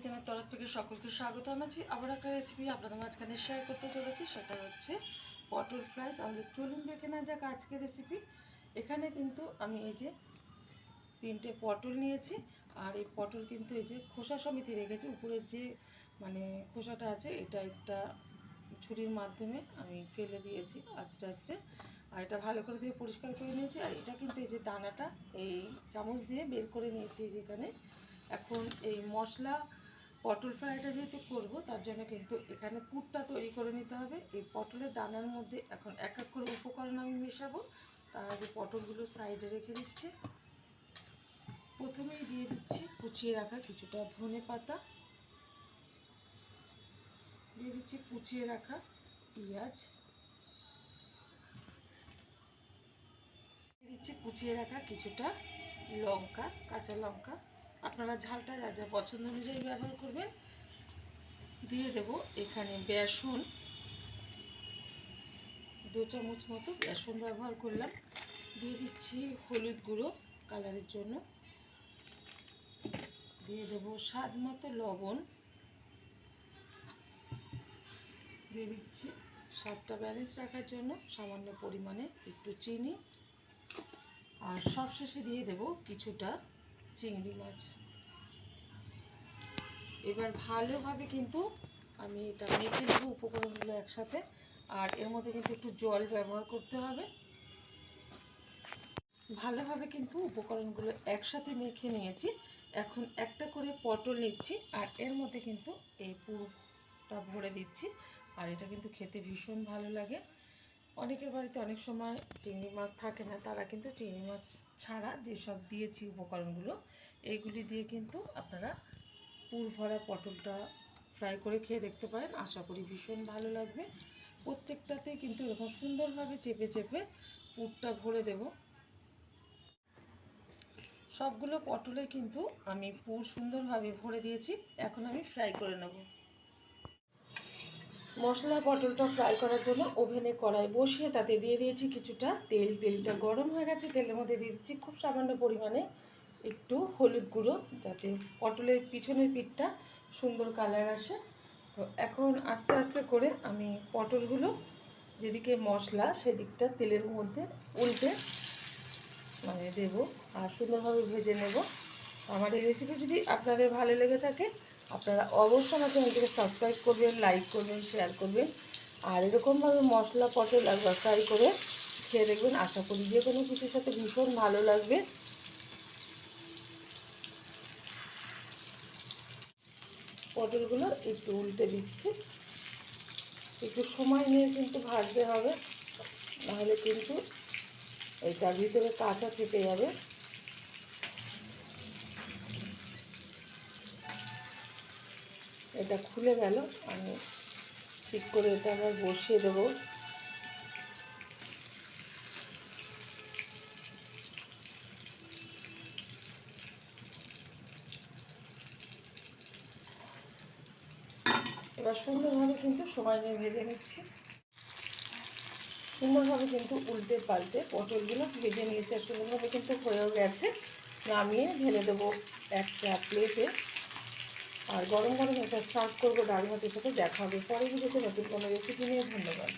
কিচেনের তরফ থেকে সকলকে স্বাগত জানাচ্ছি। আবার একটা রেসিপি আপনাদের মাঝখানে শেয়ার করতে চলেছি, সেটা হচ্ছে পটল ফ্রাই তাহলে চলুন দেখে না যাক আজকে রেসিপি এখানে কিন্তু আমি এই যে তিনটে পটল নিয়েছি, আর এই পটল কিন্তু এই যে খোসা সমিতি রেখেছি। উপরের যে মানে খোসাটা আছে, এটা একটা ছুরির মাধ্যমে আমি ফেলে দিয়েছি আস্তে আস্তে। আর এটা ভালো করে দিয়ে পরিষ্কার করে নিয়েছি। আর এটা কিন্তু এই যে দানাটা, এই চামচ দিয়ে বের করে নিয়েছি যেখানে এখন এই মশলা পটল ফ্রাইটা যেহেতু করব, তার জন্য কিন্তু এখানে পুরটা তৈরি করে নিতে হবে। এই পটলের দানার মধ্যে এখন এক এক করে উপকরণ আমি মেশাবো। তার আগে পটলগুলো সাইডে রেখে দিচ্ছি। প্রথমেই দিয়ে দিচ্ছি কুচিয়ে রাখা কিছুটা ধনে পাতা। দিয়ে দিচ্ছি কুচিয়ে রাখা পেঁয়াজ। দিয়ে দিচ্ছি কুচিয়ে রাখা কিছুটা লঙ্কা, কাঁচা লঙ্কা। আপনারা ঝালটা যা যা পছন্দ অনুযায়ী ব্যবহার করবেন, দিয়ে দেব এখানে বেসন। দু চামচ মতো বেসন ব্যবহার করলাম। দিয়ে দিচ্ছি হলুদ গুঁড়ো কালারের জন্য। দিয়ে দেব স্বাদ মতো লবণ। দিয়ে দিচ্ছি স্বাদটা ব্যালেন্স রাখার জন্য সামান্য পরিমাণে একটু চিনি। আর সবশেষে দিয়ে দেব কিছুটা চিংড়ি মাছ। এবার ভালোভাবে কিন্তু আমি এটা মেখে নেব উপকরণগুলো একসাথে। আর এর মধ্যে কিন্তু একটু জল ব্যবহার করতে হবে। ভালোভাবে কিন্তু উপকরণগুলো একসাথে মেখে নিয়েছি। এখন একটা করে পটল নিচ্ছি আর এর মধ্যে কিন্তু এই পুরোটা ভরে দিচ্ছি। আর এটা কিন্তু খেতে ভীষণ ভালো লাগে। অনেকের বাড়িতে অনেক সময় চিংড়ি মাছ থাকে না, তারা কিন্তু চিংড়ি মাছ ছাড়া যেসব দিয়েছি উপকরণগুলো এইগুলি দিয়ে কিন্তু আপনারা পুর ভরা পটলটা ফ্রাই করে খেয়ে দেখতে পারেন। আশা করি ভীষণ ভালো লাগবে। প্রত্যেকটাতেই কিন্তু এরকম সুন্দরভাবে চেপে চেপে পুরটা ভরে দেব। সবগুলো পটলে কিন্তু আমি পুর সুন্দরভাবে ভরে দিয়েছি। এখন আমি ফ্রাই করে নেব। মশলা পটলটা ফ্রাই করার জন্য ওভেনে কড়াই বসিয়ে তাতে দিয়ে দিয়েছি কিছুটা তেল। তেলটা গরম হয়ে গেছে, তেলের মধ্যে দিয়ে দিচ্ছি খুব সামান্য পরিমাণে একটু হলুদ গুঁড়ো যাতে পটলের পিছনের পিঠটা সুন্দর কালার আসে। তো এখন আস্তে আস্তে করে আমি পটলগুলো যেদিকে মশলা সেদিকটা তেলের মধ্যে উল্টে মানে দেবো আর সুন্দরভাবে ভেজে নেব। আমার এই রেসিপি যদি আপনাদের ভালো লেগে থাকে আপনারা অবশ্যই আমার চ্যানেলটিকে সাবস্ক্রাইব করবেন লাইক করবেন শেয়ার করবেন। আর এরকমভাবে মশলা, পটল একবার ফ্রাই করে খেয়ে দেখবেন। আশা করি যে কোনো কিছুর সাথে ভীষণ ভালো লাগবে। পটলগুলো একটু উল্টে দিচ্ছি। একটু সময় নিয়ে কিন্তু ভাজতে হবে। নাহলে কিন্তু এটা ভিতরে কাঁচা থেকে যাবে। এটা খুলে গেল। আমি ঠিক করে এটা আবার বসিয়ে দেবো। এবার সুন্দরভাবে কিন্তু সময় নিয়ে ভেজে নিচ্ছি। সুন্দরভাবে কিন্তু উল্টে পাল্টে পটলগুলো ভেজে নিয়েছে সুন্দরভাবে কিন্তু হয়েও গেছে। নামিয়ে ঢেলে দেবো একটা প্লেটে আর গরম গরম এটা সার্ভ করব ডাল ভাতের সাথে, দেখা হবে। পরে ভিডিওতে নতুন কোনো রেসিপি নিয়ে, ধন্যবাদ।